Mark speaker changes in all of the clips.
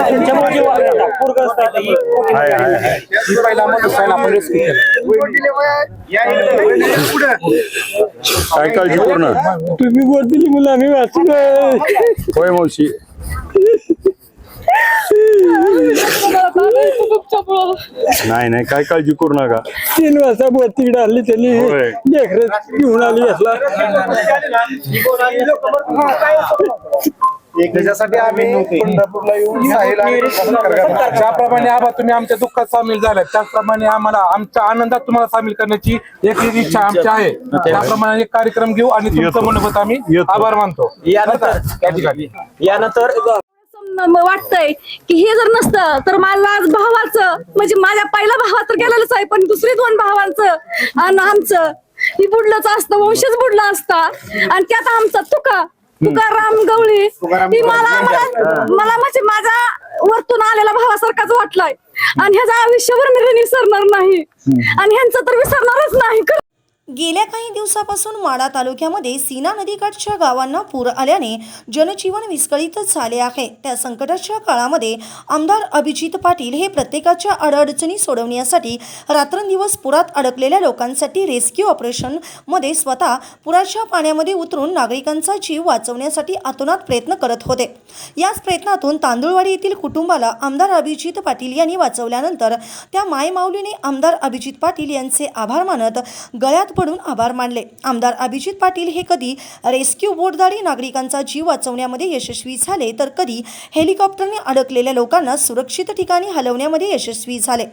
Speaker 1: तुमच्यामुळे जे वाढलं, पूरग्रस्त आहे ते.
Speaker 2: हाय हाय हाय.
Speaker 1: ही पहिला माणूस आहे, आपण rescue केलं.
Speaker 2: काय काळजी पूर्ण.
Speaker 3: तुम्ही गोड दिली मुलं आम्ही वाचलोय
Speaker 2: होय मावशी. नाही नाही काय काळजी करू नका.
Speaker 3: तीन वाजता बोट तिकडे आणली त्यांनी.
Speaker 2: होय.
Speaker 3: लेकर घेऊन आली असला.
Speaker 4: त्याच्यासाठी आम्ही पंढरपूरला येऊन साहिल आणि
Speaker 1: ज्याप्रमाणे आबा तुम्ही आमच्या दुःखात सामील झालात त्याचप्रमाणे आम्हाला आमच्या आनंदात तुम्हाला सामील करण्याची एक इच्छा आमची आहे. त्याप्रमाणे एक कार्यक्रम घेऊ आणि. तुमचं मनोगत आम्ही
Speaker 2: येतो.
Speaker 1: आभार मानतो.
Speaker 3: यानंतर
Speaker 1: त्या ठिकाणी.
Speaker 3: यानंतर
Speaker 5: म- वाटतंय की हे जर नसतं तर मला आज भावाचं म्हणजे माझ्या पहिला भावा तर गेलेलंच आहे पण दुसरी दोन भावांचं आणि आमचं ही बुडलंच असतं वंशच बुडला असता. आणि त्यात आमचा तुका तुकाराम गवळी ही मला मला मला म्हणजे माझ्या वरतून आलेला भावासारखाच वाटलाय. आणि ह्याचा आयुष्यभर मी विसरणार नाही. आणि ह्यांचं तर विसरणारच नाही.
Speaker 6: गेल्या काही दिवसापासून माडा तालुक्यामध्ये सीना नदीकाठच्या गावांना पूर आल्याने जनजीवन विस्कळीतच झाले आहे. त्या संकटाच्या काळामध्ये आमदार अभिजित पाटील हे प्रत्येकाच्या अडअडचणी सोडवण्यासाठी रात्रंदिवस पुरात अडकलेल्या लोकांसाठी रेस्क्यू ऑपरेशनमध्ये स्वतः पुराच्या पाण्यामध्ये उतरून नागरिकांचा जीव वाचवण्यासाठी अतोनात प्रयत्न करत होते. याच प्रयत्नातून तांदुळवाडी येथील कुटुंबाला आमदार अभिजित पाटील यांनी वाचवल्यानंतर त्या मायमाऊलीने आमदार अभिजित पाटील यांचे आभार मानत गळ्यात पडून आभार मानले. आमदार अभिजित पाटील हे कधी रेस्क्यू बोटद्वारे नागरिकांचा जीव वाचवण्यामध्ये यशस्वी झाले तर कधी हेलिकॉप्टरने अडकलेल्या लोकांना सुरक्षित ठिकाणी हलवण्यामध्ये यशस्वी झाले.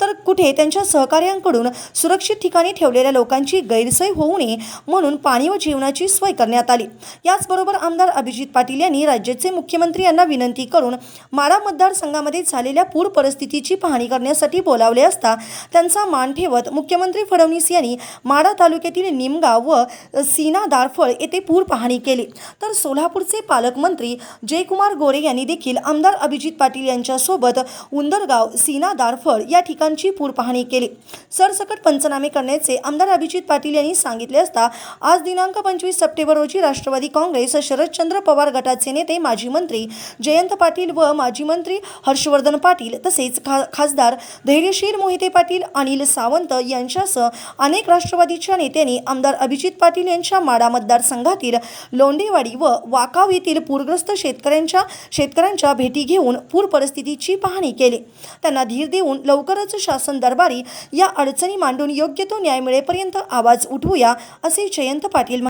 Speaker 6: तर कुठे त्यांच्या सहकार्यांकडून सुरक्षित ठिकाणी ठेवलेल्या लोकांची गैरसोय होऊ नये म्हणून पाणी व जेवणाची सोय करण्यात आली. याचबरोबर आमदार अभिजित पाटील यांनी राज्याचे मुख्यमंत्री यांना विनंती करून माडा मतदारसंघामध्ये झालेल्या पूर परिस्थितीची पाहणी करण्यासाठी बोलावले असता त्यांचा मान ठेवत मुख्यमंत्री फडणवीस यांनी माडा तालुक्यातील निमगाव व सीना दारफळ येथे पूर पाहणी केली. तर सोलापूरचे पालकमंत्री जयकुमार गोरे यांनी देखील आमदार अभिजित पाटील यांच्यासोबत उंदरगाव सीना दारफळ या ठिकाणची पूर पाहणी केली. सरसकट पंचनामे करण्याचे आमदार अभिजित पाटील यांनी सांगितले असता आज दिनांक पंचवीस सप्टेंबर रोजी राष्ट्रवादी काँग्रेस शरदचंद्र पवार गटाचे नेते माजी मंत्री जयंत पाटील व माजी मंत्री हर्षवर्धन पाटील तसेच खा खासदार धैर्यशील मोहिते पाटील अनिल सावंत यांच्यासह अनेक राष्ट्रवादी राष्ट्रवादीच्या नेत्यांनी आमदार अभिजित पाटील यांच्या माडा मतदारसंघातील लोंडेवाडी व वाकाव येथील पूरग्रस्त शेतकऱ्यांच्या शेतकऱ्यांच्या भेटी घेऊन पूर परिस्थितीची पाहणी केली. त्यांना धीर देऊन लवकरच शासन दरबारी या अडचणी मांडून योग्य तो न्याय मिळेपर्यंत आवाज उठवूया असे जयंत पाटील